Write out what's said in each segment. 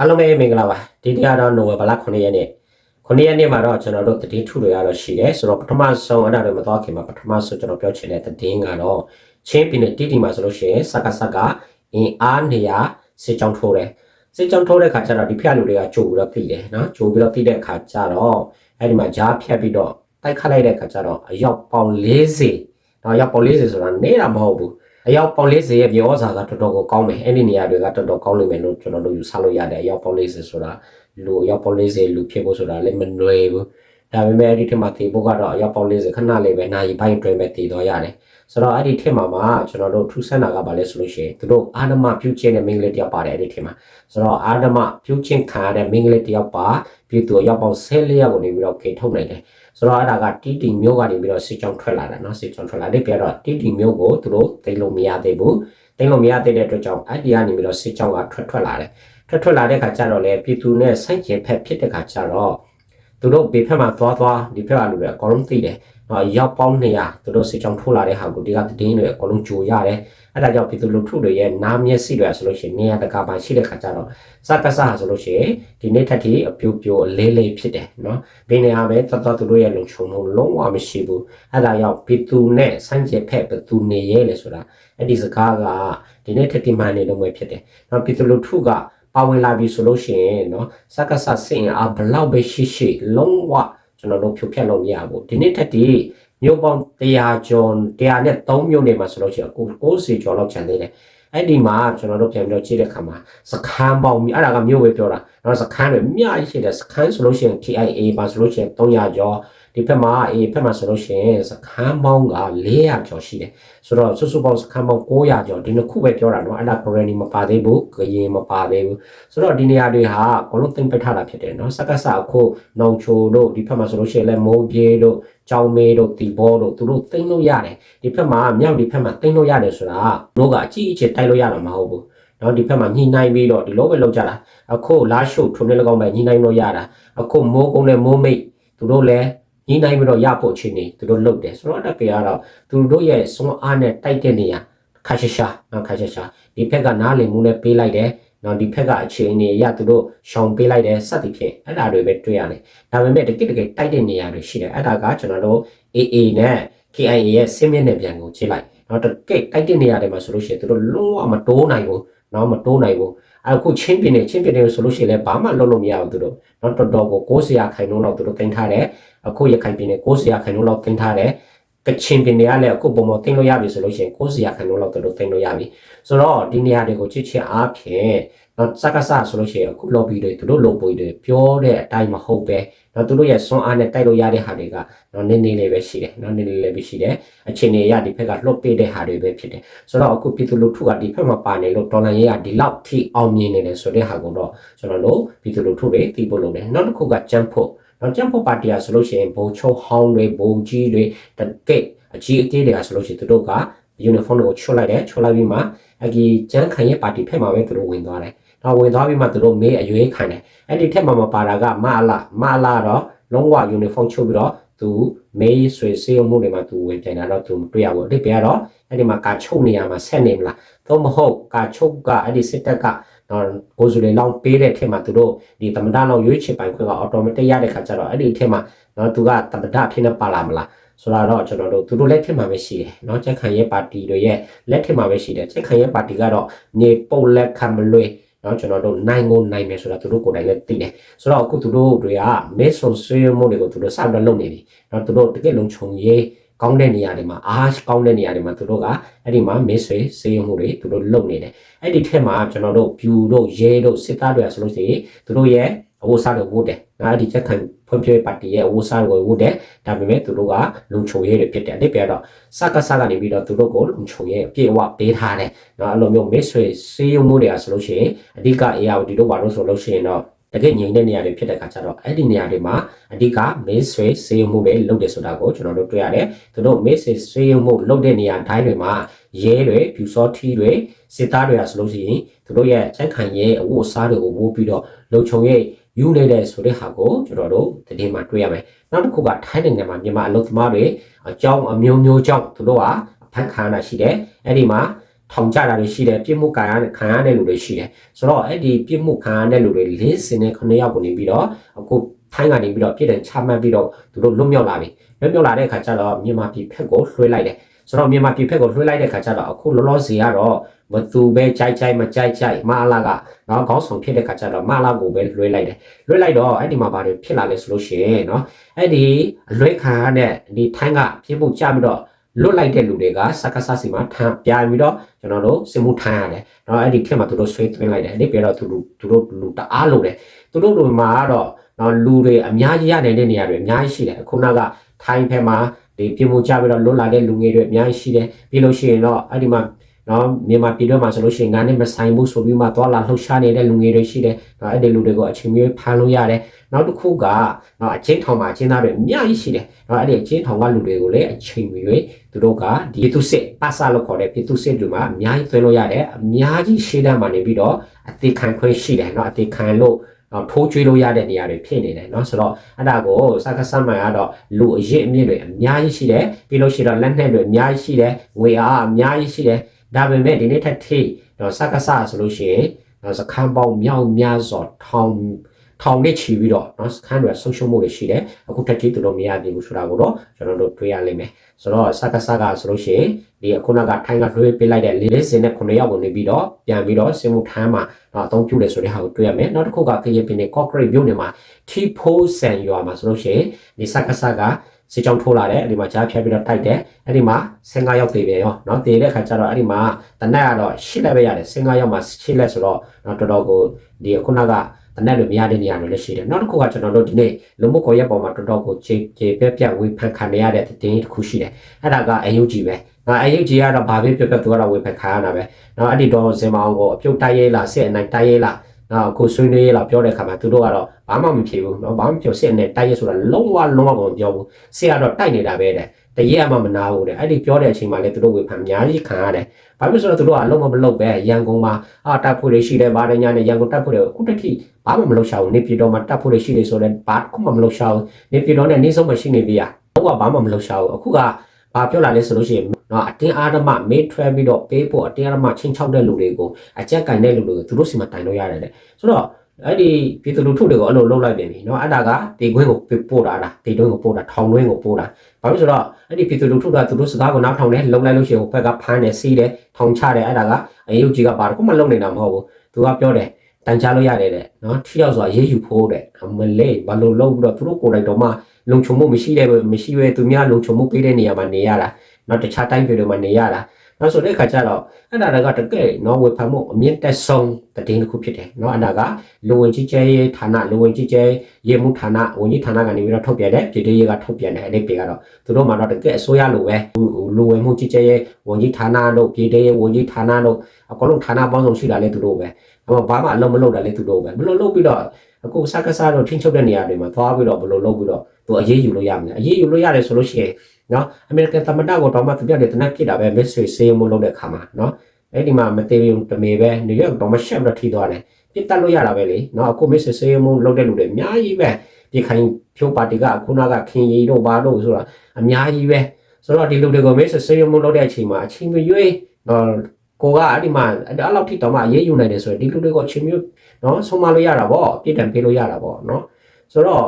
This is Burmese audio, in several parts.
အားလုံးပဲမင်္ဂလာပါဒီတရားတော့နိုဝင်ဘာလ9ရက်နေ့9ရက်နေ့မှာတော့ကျွန်တော်တို့တည်ထုတွေရတော့ရှိတယ်ဆိုတော့ပထမဆုံးအဲ့ဒါတွေမသွားခင်မှာပထမဆုံးကျွန်တော်ပြောချင်တဲ့တည်င်းကတော့ချင်းပြည်နယ်တီတီမှာဆိုလို့ရှိရင်စကားစကားအင်အားနေရစစ်ကြောင်းထိုးတယ်စစ်ကြောင်းထိုးတဲ့ခါကျတော့ဒီဖျက်လူတွေကကြိုပြီးတော့သိတယ်နော်ကြိုပြီးတော့သိတဲ့ခါကျတော့အဲ့ဒီမှာဂျားဖြတ်ပြီးတော့တိုက်ခတ်လိုက်တဲ့ခါကျတော့အယောက်ပေါင်40နော်အယောက်ပေါင်40ဆိုတာနေတာမဟုတ်ဘူး အယောက်ပေါင်40ရဲ့ပြောစာကတော်တော်ကိုကောင်းမယ်အဲ့ဒီနေရာတွေကတော်တော်ကောင်းလိမ့်မယ်လို့ကျွန်တော်တို့ယူဆလို့ရတယ်အယောက်ပေါင်40ဆိုတာလူအယောက်ပေါင်40လူဖြစ်ဖို့ဆိုတာလည်းမနွယ်ဘူးဒါပေမဲ့အဲ့ဒီထက်မှတည်ဖို့ကတော့အယောက်ပေါင်40ခဏလေးပဲနာရီပိုင်းအတွင်းပဲတည်တော့ရတယ် ဆိုတော့အဲ့ဒီထက်မှာမှကျွန်တော်တို့ထူးဆန်းတာကဘာလဲဆိုလို့ရှိရင်သူတို့အာဓမပြုခြင်းတဲ့မင်္ဂလိတယောက်ပါတယ်အဲ့ဒီထက်မှာဆိုတော့အာဓမပြုခြင်းခံရတဲ့မင်္ဂလိတယောက်ပါပြည်သူအယောက်ပေါင်14ယောက်ကိုနေပြီးတော့ကေထုတ်နိုင်တယ်ဆိုတော့အဲ့ဒါကတီတီမျိုးကနေပြီးတော့စစ်ကြောင်းထွက်လာတာเนาะစစ်ကြောင်းထွက်လာတဲ့ပြတော့တီတီမျိုးကိုသူတို့သိလို့မရသေးဘူးသိလို့မရသေးတဲ့အတွက်ကြောင့်အဲ့ဒီကနေပြီးတော့စစ်ကြောင်းကထွက်ထွက်လာတယ်ထွက်ထွက်လာတဲ့ခါကျတော့လေပြည်သူနဲ့ဆိုင်ကျင်ဖက်ဖြစ်တဲ့ခါကျတော့သူတို့ဘေးဖက်မှာသွားသွားဒီဖက်ကလူတွေအကုန်လုံးသိတယ်နော် ရောက်ပေါင်း200သူတို့စစ်ကြောင်းထိုးလာတဲ့ဟာကိုဒီကတင်းတွေအကုန်လုံးကြိုရတယ်အဲ့ဒါကြောင့်ပြည်သူလူထုတွေရဲ့နားမျက်စိတွေဆိုလို့ရှိရင်နေရာတကာပါရှိတဲ့ခါကျတော့စကားစားဆိုလို့ရှိရင်ဒီနေ့ထက်ထိအပြိုပြိုအလေးလေးဖြစ်တယ်နော်ဘယ်နေရာပဲသွားသွားသူတို့ရဲ့လုံခြုံမှုလုံးဝမရှိဘူးအဲ့ဒါကြောင့်ပြည်သူနဲ့ဆိုင်ကျဖက်ပြည်သူနေရဲလေဆိုတာအဲ့ဒီစကားကဒီနေ့ထက်ထိမှန်နေတော့ပဲဖြစ်တယ်နော်ပြည်သူလူထုကပါဝင်လာပြီဆိုလို့ရှိရင်နော်စကားစားစင်အားဘလောက်ပဲရှိရှိလုံးဝ ကျွန်တော်တို့ဖြုတ်ဖြတ်လို့မရဘူးဒီနေ့ထက်ဒီမြို့ပေါင်း100ကျော်100နဲ့3မြို့နေမှာဆိုလို့ရှိရင်ကို90ကျော်လောက်ချန်သေးတယ်အဲ့ဒီမှာကျွန်တော်တို့ပြန်ပြီးတော့ကြည့်တဲ့အခါမှာစခန်းပေါင်းအဲ့ဒါကမြို့ပဲပြောတာနော်စခန်းတွေအများကြီးရှိတယ်စခန်းဆိုလို့ရှိရင် TIA ပါဆိုလို့ရှိရင်300ကျော် ဒီဘက်မှာ A ဘက်မှာဆိုလို့ရှိရင်စခန်းပေါင်းက400ကျော်ရှိတယ်ဆိုတော့စုစုပေါင်းစခန်းပေါင်း900ကျော်ဒီနှစ်ခုပဲပြောတာနော်အဲ့ဒါ Granny မပါသေးဘူးကရင်မပါသေးဘူးဆိုတော့ဒီနေရာတွေဟာအကုန်လုံးသိမ့်ပိတ်ထားတာဖြစ်တယ်နော်စက္ကစအခုနောင်ချိုတို့ဒီဘက်မှာဆိုလို့ရှိရင်လည်းမိုးပြေးတို့ကြောင်မေးတို့တီဘောတို့သူတို့သိမ့်လို့ရတယ်ဒီဘက်မှာမြောက်ဒီဘက်မှာသိမ့်လို့ရတယ်ဆိုတာတို့ကအကြီးအကျယ်တိုက်လို့ရတာမဟုတ်ဘူးနော်ဒီဘက်မှာညှိနှိုင်းပြီးတော့ဒီလိုပဲလုပ်ကြတာအခုလာရှုပ်ထုံးနေ၎င်းပဲညှိနှိုင်းလို့ရတာအခုမိုးကုန်းနဲ့မိုးမိတ်သူတို့လည်း ညှိနှိုင်းပြီးတော့ရဖို့အခြေအနေသူတို့လုပ်တယ်ဆိုတော့တကယ်ကတော့သူတို့ရဲ့စွမ်းအားနဲ့တိုက်တဲ့နေရာခါရှာရှာနော်ခါရှာရှာဒီဘက်ကနားလည်မှုနဲ့ပေးလိုက်တယ်နော်ဒီဘက်ကအခြေအနေအရသူတို့ရှောင်ပေးလိုက်တယ်စသည်ဖြင့်အဲ့ဒါတွေပဲတွေ့ရတယ်ဒါပေမဲ့တကယ်တကယ်တိုက်တဲ့နေရာတွေရှိတယ်အဲ့ဒါကကျွန်တော်တို့ AA နဲ့ KIA ရဲ့စင်းမြင့်တဲ့ပြန်ကိုကြည့်လိုက်နော်တကယ်တိုက်တဲ့နေရာတွေမှာဆိုလို့ရှိရင်သူတို့လုံးဝမတိုးနိုင်ဘူးနော်မတိုးနိုင်ဘူး အခုချင်းပြင်းနေချင်းပြင်းနေဆိုလို့ရှိရင်လည်းဘာမှလုပ်လို့မရဘူးသူတို့နော်တော်တော်ကို90ခိုင်နှုန်းလောက်သူတို့တင်ထားတယ်အခုရခိုင်ပြည်နယ်90ခိုင်နှုန်းလောက်တင်ထားတယ်ကချင်ပြည်နယ်ကလည်းအခုပုံမတင်လို့ရပြီဆိုလို့ရှိရင်90ခိုင်နှုန်းလောက်သူတို့တင်လို့ရပြီဆိုတော့ဒီနေရာတွေကိုချစ်ချစ်အားဖြင့် နော်စကားစဆိုလို့ရှိရင်အခု lobby တွေသူတို့ lobby တွေပြောတဲ့အတိုင်းမဟုတ်ပဲနော်သူတို့ရဲ့စွမ်းအားနဲ့တိုက်လို့ရတဲ့ဟာတွေကနော်နည်းနည်းလေးပဲရှိတယ်နော်နည်းနည်းလေးပဲရှိတယ်အခြေအနေရဒီဘက်ကလှုပ်ပေးတဲ့ဟာတွေပဲဖြစ်တယ်ဆိုတော့အခုပြည်သူလူထုကဒီဘက်မှာပါနေလို့တော်လန်ရေးကဒီလောက်ထိအောင်မြင်နေတယ်ဆိုတဲ့ဟာကိုတော့ကျွန်တော်တို့ပြည်သူလူထုတွေသိဖို့လုပ်တယ်နောက်တစ်ခုကကြမ်းဖို့နောက်ကြမ်းဖို့ပါတီယာဆိုလို့ရှိရင်ဘုံချုပ်ဟောင်းတွေဘုံကြီးတွေတကက်အကြီးအသေးတွေကဆိုလို့ရှိရင်သူတို့က uniform ကိုချွတ်လိုက်တယ်ချွတ်လိုက်ပြီးမှအကြီးကျန်းခံရဲ့ပါတီဖက်မှာပဲသူတို့ဝင်သွားတယ် တော့ဝင်သွားပြီးမှသူတို့မေးအရွေးခံတယ်အဲ့ဒီထက်မှမပါတာကမအလာမအလာတော့လုံးဝ uniform ချုပ်ပြီးတော့သူမေးဆွေစေးမှုတွေမှာသူဝင်ပြန်လာတော့သူမတွေ့ရဘူးအတိတ်ပြတော့အဲ့ဒီမှာကာချုပ်နေရမှာဆက်နေမလားသို့မဟုတ်ကာချုပ်ကအဲ့ဒီစစ်တပ်ကနော်ကိုယ်စုတွေလောင်းပေးတဲ့ထက်မှာသူတို့ဒီသမဒလောက်ရွေးချယ်ပိုင်ခွင့်က automatic ရတဲ့ခါကျတော့အဲ့ဒီထက်မှာနော်သူကသမဒအဖြစ်နဲ့ပါလာမလားဆိုတော့ကျွန်တော်တို့သူတို့လက်ထက်မှာပဲရှိတယ်เนาะချက်ခံရဲ့ပါတီတွေရဲ့လက်ထက်မှာပဲရှိတယ်ချက်ခံရဲ့ပါတီကတော့နေပုတ်လက်ခံမလွေ เนาะကျွန်တော်တို့နိုင်ကိုနိုင်မယ်ဆိုတာသူတို့ကိုယ်တိုင်လည်းသိတယ်ဆိုတော့အခုသူတို့တွေကမဲဆွန်ဆွေးမှုတွေကိုသူတို့စပြီးလုပ်နေပြီเนาะသူတို့တကယ်လုံးခြုံရေးကောင်းတဲ့နေရာတွေမှာအားကောင်းတဲ့နေရာတွေမှာသူတို့ကအဲ့ဒီမှာမစ်ဆွေစေးမှုတွေသူတို့လုပ်နေတယ်အဲ့ဒီထက်မှာကျွန်တော်တို့ဖြူတို့ရဲတို့စစ်သားတွေဆိုလို့ရှိရင်သူတို့ရဲ့ အဝတ်စားတွေဝတ်တယ်ငါဒီချက်ခံဖွံ့ဖြိုးရေးပါတီရဲ့အဝတ်စားတွေဝတ်တယ်ဒါပေမဲ့သူတို့ကလုံခြုံရေးတွေဖြစ်တယ်အတိတ်ပြတော့စကစကနေပြီးတော့သူတို့ကိုလုံခြုံရေးအပြည့်အဝပေးထားတယ်နော်အဲ့လိုမျိုးမစ်ဆွေစေးရုံမှုတွေကဆိုလို့ရှိရင်အဓိက ARD တို့ဘာလို့ဆိုလို့ရှိရင်တော့တကယ်ငြိမ်တဲ့နေရာတွေဖြစ်တဲ့အခါကျတော့အဲ့ဒီနေရာတွေမှာအဓိကမေးဆွေစေးရုံမှုတွေလုပ်တယ်ဆိုတာကိုကျွန်တော်တို့တွေ့ရတယ်သူတို့မေးဆွေစေးရုံမှုလုပ်တဲ့နေရာတိုင်းတွေမှာရဲတွေဖြူစောထီးတွေစစ်သားတွေကဆိုလို့ရှိရင်သူတို့ရဲ့ချက်ခံရဲအဝတ်အစားတွေကိုဝိုးပြီးတော့လုံခြုံရေး ယူနေတဲ့ဆိုတဲ့ဟာကိုကျွန်တော်တို့တည်မှာတွေ့ရမယ်နောက်တစ်ခုကထိုင်းနိုင်ငံမှာမြန်မာအလုပ်သမားတွေအကြောင်းအမျိုးမျိုးကြောင့်သူတို့ကအဖက်ခံရတာရှိတယ်အဲ့ဒီမှာထောင်ကြတာတွေရှိတယ်ပြစ်မှုခံရခံရတဲ့လူတွေရှိတယ်ဆိုတော့အဲ့ဒီပြစ်မှုခံရတဲ့လူတွေ၄စင်နဲ့9ယောက်ကိုနေပြီးတော့အခုထိုင်းကနေပြီးတော့ပြည်တယ်ချမှတ်ပြီးတော့သူတို့လွတ်မြောက်လာပြီလွတ်မြောက်လာတဲ့အခါကျတော့မြန်မာပြည်ဖက်ကိုလွှဲလိုက်တယ်ဆိုတော့မြန်မာပြည်ဖက်ကိုလွှဲလိုက်တဲ့အခါကျတော့အခုလောလောဆယ်ကတော့ ဘသူပဲကြိုက်ကြိုက်မကြိုက်ကြိုက်မအလာကနော်ခေါင်းဆောင်ဖြစ်တဲ့အခါကျတော့မအလာကိုပဲလွှဲလိုက်တယ်လွှဲလိုက်တော့အဲ့ဒီမှာဘာတွေဖြစ်လာလဲဆိုလို့ရှိရင်နော်အဲ့ဒီအလွဲခံရတဲ့ဒီထိုင်းကပြစ်မှုကြပြီးတော့လွတ်လိုက်တဲ့လူတွေကစက္ကစစီမှာထမ်းပြပြီးတော့ကျွန်တော်တို့စင်မှုထမ်းရတယ်။နော်အဲ့ဒီထက်မှာသူတို့ဆွေးသွင်းလိုက်တယ်။အဲ့ဒီပြတော့သူတို့သူတို့လူတအားလို့တယ်။သူတို့လူမှာကတော့နော်လူတွေအများကြီးရနေတဲ့နေရာတွေအများကြီးရှိတယ်။ခုနကထိုင်းဖက်မှာဒီပြင်မှုကြပြီးတော့လွတ်လာတဲ့လူငယ်တွေအများကြီးရှိတယ်။ပြီးလို့ရှိရင်တော့အဲ့ဒီမှာ နော်မြန်မာပြည်တွင်းမှာဆိုလို့ရှိရင်ငါနဲ့မဆိုင်ဘူးဆိုပြီးမှသွာလာလှုပ်ရှားနေတဲ့လူငယ်တွေရှိတယ်နော်အဲ့ဒီလူတွေကိုအချိန်မြေဖမ်းလို့ရတယ်နောက်တစ်ခုကနော်အချင်းထောင်မှာအချင်းသားတွေအများကြီးရှိတယ်နော်အဲ့ဒီအချင်းထောင်ကလူတွေကိုလည်းအချိန်မြေသူတို့ကဒီသူစစ်ပါစလို့ခေါ်တဲ့ပြည်သူစစ်တွေမှာအများကြီးသွင်းလို့ရတယ်အများကြီးရှေ့တန်းမှာနေပြီးတော့အသေးခံခွင့်ရှိတယ်နော်အသေးခံလို့နော်ထိုးကျွေးလို့ရတဲ့နေရာတွေဖြစ်နေတယ်နော်ဆိုတော့အဲ့ဒါကိုစကားစမှန်ကတော့လူအရစ်အမြင့်တွေအများကြီးရှိတယ်ပြီးလို့ရှိတော့လက်နက်တွေအများကြီးရှိတယ်ငွေအားအများကြီးရှိတယ် ဒါပေမဲ့ဒီနေ့ထက်ထိတော့စကားဆဆိုလို့ရှိရင်တော့စခန်းပေါင်းမြောက်များစွာထောင်ထောင်နဲ့ချီပြီးတော့နော်စခန်းတွေဆုံးရှုံးမှုတွေရှိတယ်အခုထက်ကြီးသူတို့မရသေးဘူးဆိုတာကိုတော့ကျွန်တော်တို့တွေ့ရလိမ့်မယ်ဆိုတော့စကားဆကဆိုလို့ရှိရင်ဒီခုနကထိုင်းကလွှဲပေးလိုက်တဲ့၄၀နဲ့9ရောက်ကိုနေပြီးတော့ပြန်ပြီးတော့စင်မှုထမ်းမှာတော့အသုံးပြုတယ်ဆိုတဲ့ဟာကိုတွေ့ရမယ်နောက်တစ်ခုကကရင်ပင်နဲ့ concrete မြို့နယ်မှာ T4 ဆန်ရွာမှာဆိုလို့ရှိရင်ဒီစကားဆက စစ်ကြောင်းထိုးလာတယ်အဲ့ဒီမှာကြားဖြတ်ပြီးတော့တိုက်တယ်အဲ့ဒီမှာ15ရောက်သေးတယ်ရောเนาะတည်တဲ့ခါကျတော့အဲ့ဒီမှာတနက်ကတော့8လက်ပဲရတယ်15ရောက်မှာ8လက်ဆိုတော့เนาะတော်တော်ကိုဒီခုနကတနက်လိုမရတဲ့နေရာတွေလည်းရှိတယ်နောက်တစ်ခုကကျွန်တော်တို့ဒီနေ့လူမှုကွန်ရက်ပေါ်မှာတော်တော်ကိုခြေခြေပြက်ပြက်ဝေဖန်ခံရတဲ့တင်းတစ်ခုရှိတယ်အဲ့ဒါကအယုတ်ကြီးပဲငါအယုတ်ကြီးကတော့ဘာပဲပြက်ပြက်သူကတော့ဝေဖန်ခံရတာပဲเนาะအဲ့ဒီတော့စင်မအောင်ကိုအပြုတ်တိုက်ရဲလားစစ်အနိုင်တိုက်ရဲလား နော်အခုဆွေးနွေးရလာပြောတဲ့ခါမှာသူတို့ကတော့ဘာမှမဖြစ်ဘူးနော်ဘာမှမဖြစ်စစ်နဲ့တိုက်ရဆိုတာလုံးဝလုံးဝမပြောဘူးစစ်ကတော့တိုက်နေတာပဲတဲ့တရက်မှမနာဘူးတဲ့အဲ့ဒီပြောတဲ့အချိန်မှာလည်းသူတို့ဝေဖန်အများကြီးခံရတယ်ဘာဖြစ်လို့ဆိုတော့သူတို့ကအလုံးမမလုပ်ပဲရန်ကုန်မှာအာတပ်ဖို့တွေရှိတယ်ဗားတဲ့ညာနဲ့ရန်ကုန်တပ်ဖို့တွေအခုတတိဘာမှမလုပ်ရှာဘူးနေပြည်တော်မှာတပ်ဖို့တွေရှိတယ်ဆိုတော့ဘာခုမှမလုပ်ရှာဘူးနေပြည်တော်နဲ့နေဆုံးမရှိနေပြီอ่ะတော့ဘာမှမလုပ်ရှာဘူးအခုက ဘာပြောလာလဲဆိုလို့ရှိရင်နော်အတင်းအားဓမ္မမေးထွဲပြီးတော့ပေးဖို့အတင်းအားဓမ္မချင်းချောက်တဲ့လူတွေကိုအကြက်ကင်တဲ့လူတွေကိုသူတို့စီမှာတိုင်လို့ရတယ်တဲ့ဆိုတော့အဲ့ဒီပြည်သူလူထုတွေကိုအဲ့လိုလုပ်လိုက်ပြန်ပြီเนาะအဲ့ဒါကတေခွင်းကိုပို့တာလားတေတွင်းကိုပို့တာထောင်တွင်းကိုပို့တာဘာလို့ဆိုတော့အဲ့ဒီပြည်သူလူထုကသူတို့စကားကိုနားထောင်တယ်လုံလိုက်လို့ရှိရင်ဟိုဘက်ကဖမ်းတယ်စီးတယ်ထောင်ချတယ်အဲ့ဒါကအရေးကြီးကဘာတစ်ခုမှလုံနေတာမဟုတ်ဘူးသူကပြောတယ်တန်ချလို့ရတယ်တဲ့เนาะထိရောက်စွာရေးယူဖို့တဲ့အမလေးဘာလို့လုပ်ပြီးတော့သူတို့ကိုယ်တိုင်တော့မှ လုံခြုံမှုမရှိတဲ့မရှိပဲသူများလုံခြုံမှုပေးတဲ့နေရာမှာနေရတာနောက်တခြားတိုင်းပြည်တွေမှာနေရတာနောက်ဆိုတဲ့အခါကျတော့အဲ့ဒါကတကယ်နော်ဝေဖန်မှုအမြင့်တက်ဆုံးတည်င်းတစ်ခုဖြစ်တယ်နော်အဲ့ဒါကလူဝင်ကြီးကျဲရေးဌာနလူဝင်ကြီးကျဲရေးမှုဌာနဝင်ကြီးဌာနကနေပြီးတော့ထုတ်ပြန်တယ်ပြည်ထောင်ရေးကထုတ်ပြန်တယ်အဲ့ဒီပေကတော့သူတို့မှတော့တကယ်အစိုးရလိုပဲလူဝင်မှုကြီးကျဲရေးဝင်ကြီးဌာနတို့ပြည်ထောင်ရေးဝင်ကြီးဌာနတို့အကုန်လုံးဌာနပေါင်းစုံရှိတာလေသူတို့ပဲအမဘာမှအလုံးမလုပ်တာလေသူတို့ပဲဘယ်လိုလုပ်ပြီးတော့ အခုစကားစားတော့ထင်းချုပ်တဲ့နေရာတွေမှာသွားပြီးတော့ဘယ်လိုလုပ်ပြီးတော့သူအရေးယူလို့ရမလဲအရေးယူလို့ရတယ်ဆိုလို့ရှိရင်နော်အမေရိကန်သမ္မတကိုတော့မှသူပြတဲ့တနက်ပြစ်တာပဲမစ်ဆွေဆေးမှုလုပ်တဲ့ခါမှာနော်အဲ့ဒီမှာမသေးဘူးတမေပဲနယူးယောက်တော့မရှက်တော့ထိသွားတယ်ပြစ်တက်လို့ရတာပဲလေနော်အခုမစ်ဆွေဆေးမှုလုပ်တဲ့လူတွေအများကြီးပဲဒီခိုင်ဖြိုးပါတီကခုနကခင်ရီတို့ဘာတို့ဆိုတာအများကြီးပဲဆိုတော့ဒီလူတွေကိုမစ်ဆွေဆေးမှုလုပ်တဲ့အချိန်မှာအချိန်မရွေးနော် ကိုကအဲ့ဒီမှာအဲ့လောက်ထိတော့မှအေးယူနိုင်တယ်ဆိုရင်ဒီလူတွေကိုအချိန်မျိုးနော်ဆုံးမလို့ရတာပေါ့ပြစ်ဒဏ်ပေးလို့ရတာပေါ့နော်ဆိုတော့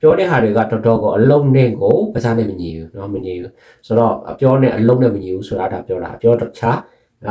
ပြောတဲ့ဟာတွေကတော်တော်ကိုအလုံးနဲ့ကိုပစားနဲ့မညီဘူးเนาะမညီဘူးဆိုတော့အပြောနဲ့အလုံးနဲ့မညီဘူးဆိုတာဒါပြောတာအပြောတခြား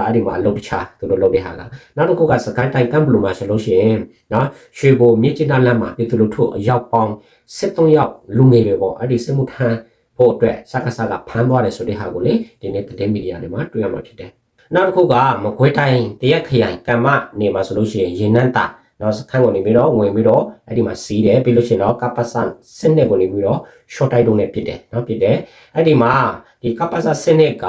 အဲ့ဒီမှာအလုပ်တခြားသူတို့လုပ်တဲ့ဟာကနောက်တစ်ခုကစကိုင်းတိုင်းကမ်ဘလူမှာဆိုလို့ရှိရင်နော်ရွှေဘိုမြစ်ကျင်းလမ်းမှာပြည်သူလူထုအယောက်ပေါင်း73ယောက်လူငယ်တွေပေါ့အဲ့ဒီစစ်မှုထမ်းဖို့အတွက်စကားစကားဖမ်းသွားတယ်ဆိုတဲ့ဟာကိုလေဒီနေ့သတင်းမီဒီယာတွေမှာတွေ့ရမှာဖြစ်တယ် နောက်တစ်ခုကမကွေးတိုင်းတရက်ခရိုင်ကမ္မနေမှာဆိုလို့ရှိရင်ရင်နန်းတာနော်စခန်းကိုနေပြီးတော့ဝင်ပြီးတော့အဲ့ဒီမှာစီးတယ်ပြီးလို့ရှိရင်တော့ကပတ်ဆန်စနစ်ကိုနေပြီးတော့ short တိုက်တုံးနဲ့ဖြစ်တယ်နော်ဖြစ်တယ်အဲ့ဒီမှာဒီကပတ်ဆန်စနစ်က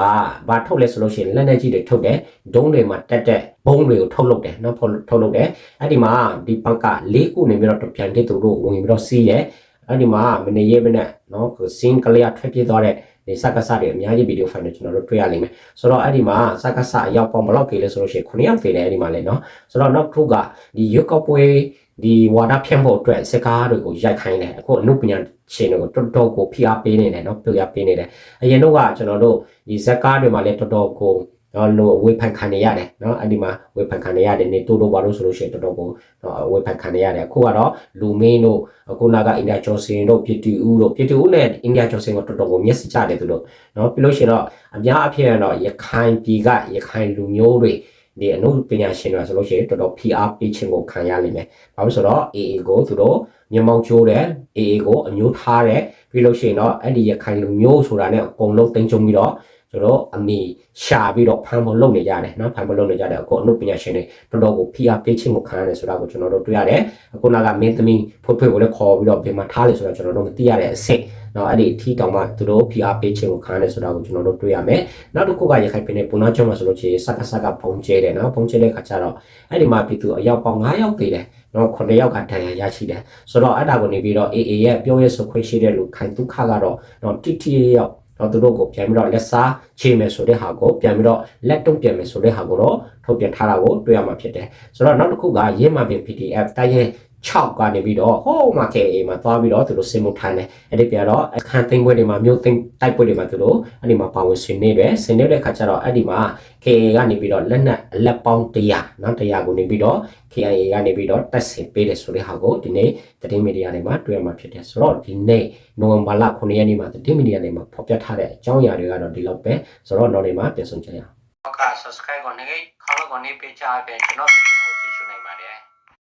ဘာထုတ်လဲဆိုလို့ရှိရင်လက်နက်ကြီးတွေထုတ်တယ်ဒုံးတွေမှာတက်တက်ဘုံတွေကိုထုတ်လုပ်တယ်နော်ထုတ်လုပ်တယ်အဲ့ဒီမှာဒီပန်က၄ခုနေပြီးတော့ပြန်တဲ့သူတို့ဝင်ပြီးတော့စီးတယ်အဲ့ဒီမှာမနေရဲမနဲ့နော်စင်းကလေးထွက်ပြေးသွားတဲ့ ဒီစကားစတွေအများကြီးဗီဒီယိုဖိုင်တွေကျွန်တော်တို့တွေ့ရလိမ့်မယ်ဆိုတော့အဲ့ဒီမှာစကားစအရောက်ပေါင်းဘလောက်ကေလဲဆိုလို့ရှိရင်9ယောက်ကေလဲအဲ့ဒီမှာလဲเนาะဆိုတော့နောက်တစ်ခုကဒီရွက်ကောက်ပွဲဒီဝါဒဖြန့်ဖို့အတွက်စကားတွေကိုရိုက်ခိုင်းတယ်အခုအမှုပညာရှင်တွေကိုတော်တော်ကိုဖိအားပေးနေတယ်เนาะဖိအားပေးနေတယ်အရင်တော့ကကျွန်တော်တို့ဒီဇက်ကားတွေမှာလည်းတော်တော်ကို နော်လို့ဝေဖန်ခံနေရတယ်နော်အဲ့ဒီမှာဝေဖန်ခံနေရတယ်နေတိုးတိုးပါလို့ဆိုလို့ရှိရင်တော်တော်ကိုနော်ဝေဖန်ခံနေရတယ်အခုကတော့လူမင်းတို့အခုနာကအင်ဒီယာကျော်စင်တို့ပြည်တူဦးတို့ပြည်တူဦးနဲ့အင်ဒီယာကျော်စင်ကတော်တော်ကိုမျက်စိကျတယ်သူတို့နော်ပြီးလို့ရှိရင်တော့အများအဖြစ်ကတော့ရခိုင်ပြည်ကရခိုင်လူမျိုးတွေဒီအနုပညာရှင်တွေဆိုလို့ရှိရင်တော်တော် PR ပေးခြင်းကိုခံရလိမ့်မယ်။ဘာလို့ဆိုတော့ AA ကိုသူတို့မြေမောင်ချိုးတယ် AA ကိုအမျိုးထားတယ်ပြီးလို့ရှိရင်တော့အဲ့ဒီရခိုင်လူမျိုးဆိုတာနဲ့အကုန်လုံးတင်ကြုံပြီးတော့ ကျွန်တော်အမိရှာပြီးတော့ဖမ်းဖို့လုပ်နေကြတယ်နော်ဖမ်းဖို့လုပ်နေကြတယ်အကုန်အနုပညာရှင်တွေတော်တော်ကို PR ပေးခြင်းကိုခံရတယ်ဆိုတာကိုကျွန်တော်တို့တွေ့ရတယ်အခုနကမင်းသမီးဖွတ်ဖွတ်ကိုလည်းခေါ်ပြီးတော့ပြင်မှာထားလေဆိုတော့ကျွန်တော်တို့မသိရတဲ့အဆင့်နော်အဲ့ဒီအထီးတောင်မှသူတို့ PR ပေးခြင်းကိုခံရတယ်ဆိုတာကိုကျွန်တော်တို့တွေ့ရမယ်နောက်တစ်ခုကရခိုင်ပြည်နယ်ပုံနာကျောင်းမှာဆိုလို့ရှိရင်စက္ကစကပုံကျဲတယ်နော်ပုံကျဲတဲ့ခါကျတော့အဲ့ဒီမှာပြည်သူအယောက်ပေါင်း9ယောက်သေးတယ်နော်9ယောက်ကဒဏ်ရာရရှိတယ်ဆိုတော့အဲ့ဒါကိုနေပြီးတော့ AA ရဲ့ပြောရဲဆိုခွင့်ရှိတဲ့လူခိုင်ဒုက္ခကတော့နော်တိတိယောက် တော့သူတို့ကိုပြန်ပြီးတော့လက်စားချေမယ်ဆိုတဲ့ဟာကိုပြန်ပြီးတော့လက်တုံ့ပြန်မယ်ဆိုတဲ့ဟာကိုတော့ထုတ်ပြန်ထားတာကိုတွေ့ရမှာဖြစ်တယ်ဆိုတော့နောက်တစ်ခုကရင်းမှပင် PDF တိုင်းရဲ့ 6ကနေပြီးတော့ဟိုးမှာ KA မှာသွားပြီးတော့သူတို့စင်မှုထိုင်းတယ်အဲ့ဒီပြတော့အခန်းသိမ်းပွဲတွေမှာမြို့သိမ်းတိုက်ပွဲတွေမှာသူတို့အဲ့ဒီမှာပါဝင်ဆင်နေတယ်ဆင်နေတဲ့ခါကျတော့အဲ့ဒီမှာ KA ကနေပြီးတော့လက်နက်အလက်ပေါင်း100နော်100ကိုနေပြီးတော့ KIA ကနေပြီးတော့တက်ဆင်ပေးတယ်ဆိုတဲ့ဟာကိုဒီနေ့သတင်းမီဒီယာတွေမှာတွေ့ရမှာဖြစ်တယ်ဆိုတော့ဒီနေ့နိုဝင်ဘာလ9ရက်နေ့မှာသတင်းမီဒီယာတွေမှာဖော်ပြထားတဲ့အကြောင်းအရာတွေကတော့ဒီလောက်ပဲဆိုတော့နောက်နေ့မှာပြန်ဆုံကြရအောင်ဟုတ်ကဲ့ subscribe ကိုနေခေါင်းကိုနေပေးချပေးကျွန်တော်ဗီဒီယို